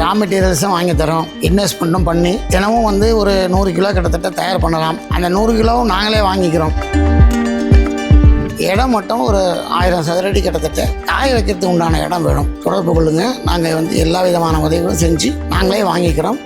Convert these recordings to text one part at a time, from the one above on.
ரா மெட்டீரியல்ஸும் வாங்கி தரோம் இன்வெஸ்ட்மெண்ட்டும் பண்ணி தினமும் வந்து ஒரு நூறு கிலோ கிட்டத்தட்ட தயார் பண்ணலாம். அந்த நூறு கிலோவும் நாங்களே வாங்கிக்கிறோம். இடம் மட்டும் ஒரு ஆயிரம் சதுரடி கிட்டத்தட்ட காய வைக்கிறதுக்கு உண்டான இடம் வேணும். தொடர்பு கொள்ளுங்க. நாங்கள் வந்து எல்லா விதமான உதவிகளும் செஞ்சு நாங்களே வாங்கிக்கிறோம்.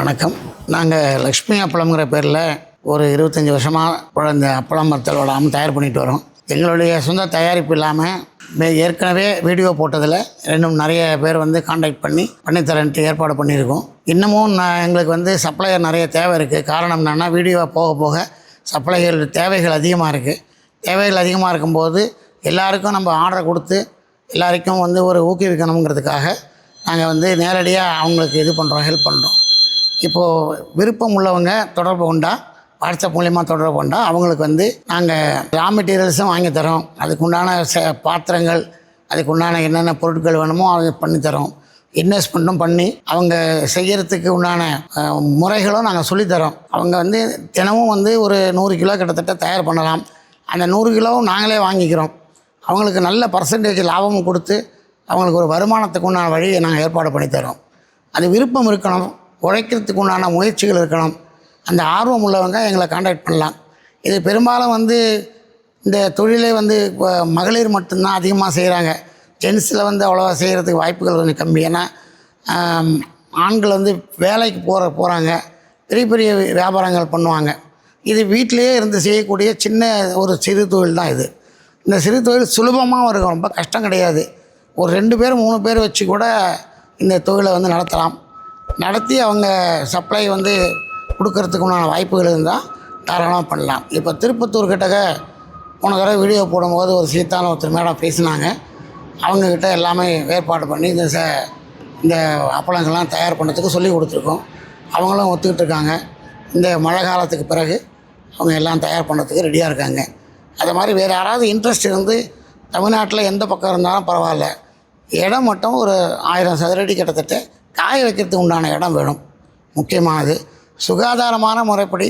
வணக்கம். நாங்கள் லக்ஷ்மி அப்பளம்ங்கிற பேரில் ஒரு இருபத்தஞ்சி வருஷமாக இந்த அப்பளம் மரத்தல் வடாமல் தயார் பண்ணிட்டு வரோம். எங்களுடைய சொந்த தயாரிப்பு இல்லாமல் ஏற்கனவே வீடியோ போட்டதில் இன்னும் நிறைய பேர் வந்து காண்டாக்ட் பண்ணி பண்ணித்தரேன்ட்டு ஏற்பாடு பண்ணியிருக்கோம். இன்னமும் நான் எங்களுக்கு வந்து சப்ளையர் நிறைய தேவை இருக்குது காரணம் என்னென்னா வீடியோ போக போக சப்ளைகள் தேவைகள் அதிகமாக இருக்குது தேவைகள் அதிகமாக இருக்கும்போது எல்லாருக்கும் நம்ம ஆர்டர் கொடுத்து எல்லாருக்கும் வந்து ஒரு ஊக்குவிக்கணுங்கிறதுக்காக நாங்கள் வந்து நேரடியாக அவங்களுக்கு இது பண்ணுறோம் ஹெல்ப் பண்ணுறோம் இப்போது விருப்பம் உள்ளவங்க தொடர்பு கொண்டா வாட்ஸ்அப் மூலயமா தொடர்பு கொண்டா அவங்களுக்கு வந்து நாங்கள் ரா மெட்டீரியல்ஸும் வாங்கி தரோம். அதுக்குண்டான ச பாத்திரங்கள் அதுக்குண்டான என்னென்ன பொருட்கள் வேணுமோ அதை பண்ணித்தரோம் இன்வெஸ்ட்மெண்ட்டும் பண்ணி அவங்க செய்கிறதுக்கு உண்டான முறைகளும் நாங்கள் சொல்லித்தரோம் அவங்க வந்து தினமும் வந்து ஒரு நூறு கிலோ கிட்டத்தட்ட தயார் பண்ணலாம். அந்த நூறு கிலோவும் நாங்களே வாங்கிக்கிறோம். அவங்களுக்கு நல்ல பர்சன்டேஜ் லாபமும் கொடுத்து அவங்களுக்கு ஒரு வருமானத்துக்கு உண்டான வழியை நாங்கள் ஏற்பாடு பண்ணி தரோம். அது விருப்பம் இருக்கணும். உழைக்கிறதுக்கு உண்டான முயற்சிகள் இருக்கணும். அந்த ஆர்வம் உள்ளவங்க எங்களை காண்டாக்ட் பண்ணலாம். இது பெரும்பாலும் வந்து இந்த தொழிலே வந்து இப்போ மகளிர் மட்டும்தான் அதிகமாக செய்கிறாங்க ஜென்ஸில் வந்து அவ்வளோவா செய்கிறதுக்கு வாய்ப்புகள் கொஞ்சம் கம்மி. ஏன்னா ஆண்கள் வந்து வேலைக்கு போகிற போகிறாங்க பெரிய பெரிய வியாபாரங்கள் பண்ணுவாங்க. இது வீட்டிலையே இருந்து செய்யக்கூடிய சின்ன ஒரு சிறு தொழில் தான் இது. இந்த சிறு தொழில் சுலபமாகவும் இருக்கும் ரொம்ப கஷ்டம் கிடையாது. ஒரு ரெண்டு பேர் மூணு பேர் வச்சு கூட இந்த தொழிலை வந்து நடத்தலாம். நடத்தி அவங்க சப்ளை வந்து கொடுக்கறதுக்கு உண்டான வாய்ப்புகள் இருந்தால் தாராளமாக பண்ணலாம். இப்போ திருப்பத்தூர் கிட்டக்க போன தடவை வீடியோ போடும்போது ஒரு சீத்தான ஒருத்தர் மேடம் பேசினாங்க. அவங்கக்கிட்ட எல்லாமே ஏற்பாடு பண்ணி இந்த ச இந்த அப்பளங்கள்லாம் தயார் பண்ணுறதுக்கு சொல்லி கொடுத்துருக்கோம். அவங்களும் ஒத்துக்கிட்டு இருக்காங்க. இந்த மழை காலத்துக்கு பிறகு அவங்க எல்லாம் தயார் பண்ணுறதுக்கு ரெடியாக இருக்காங்க. அது மாதிரி வேறு யாராவது இன்ட்ரெஸ்ட் இருந்து தமிழ்நாட்டில் எந்த பக்கம் இருந்தாலும் பரவாயில்ல. இடம் மட்டும் ஒரு ஆயிரம் சதுரடி கிட்டத்தட்ட காய வைக்கிறதுக்கு உண்டான இடம் வேணும். முக்கியமானது சுகாதாரமான முறைப்படி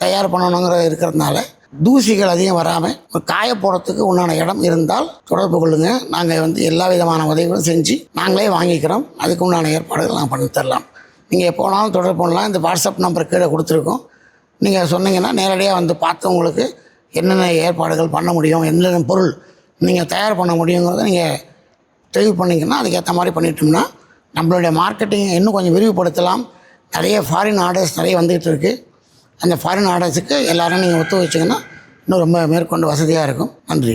தயார் பண்ணணுங்கிற இருக்கிறதுனால தூசிகள் அதிகம் வராமல் காய போகிறதுக்கு உண்டான இடம் இருந்தால் தொடர்பு கொள்ளுங்கள் நாங்கள் வந்து எல்லா விதமான உதவிகளும் செஞ்சு நாங்களே வாங்கிக்கிறோம். அதுக்கு உண்டான ஏற்பாடுகள் நாங்கள் பண்ணி தரலாம். நீங்கள் எப்போனாலும் தொடர்பு பண்ணலாம் இந்த வாட்ஸ்அப் நம்பர் கீழே கொடுத்துருக்கோம். நீங்கள் சொன்னீங்கன்னா நேரடியாக வந்து பார்த்து உங்களுக்கு என்னென்ன ஏற்பாடுகள் பண்ண முடியும் என்னென்ன பொருள் நீங்கள் தயார் பண்ண முடியுங்கிறத நீங்கள் தெளிவு பண்ணிங்கன்னா அதுக்கேற்ற மாதிரி பண்ணிட்டோம்னா நம்மளுடைய மார்க்கெட்டிங் இன்னும் கொஞ்சம் விரிவுபடுத்தலாம். நிறைய ஃபாரின் ஆர்டர்ஸ் நிறைய வந்துகிட்டு இருக்குது அந்த ஃபாரின் ஆர்டர்ஸுக்கு எல்லோரும் நீங்கள் ஒத்துழைச்சிங்கன்னா இன்னும் ரொம்ப மேற்கொண்டு வசதியாக இருக்கும். நன்றி.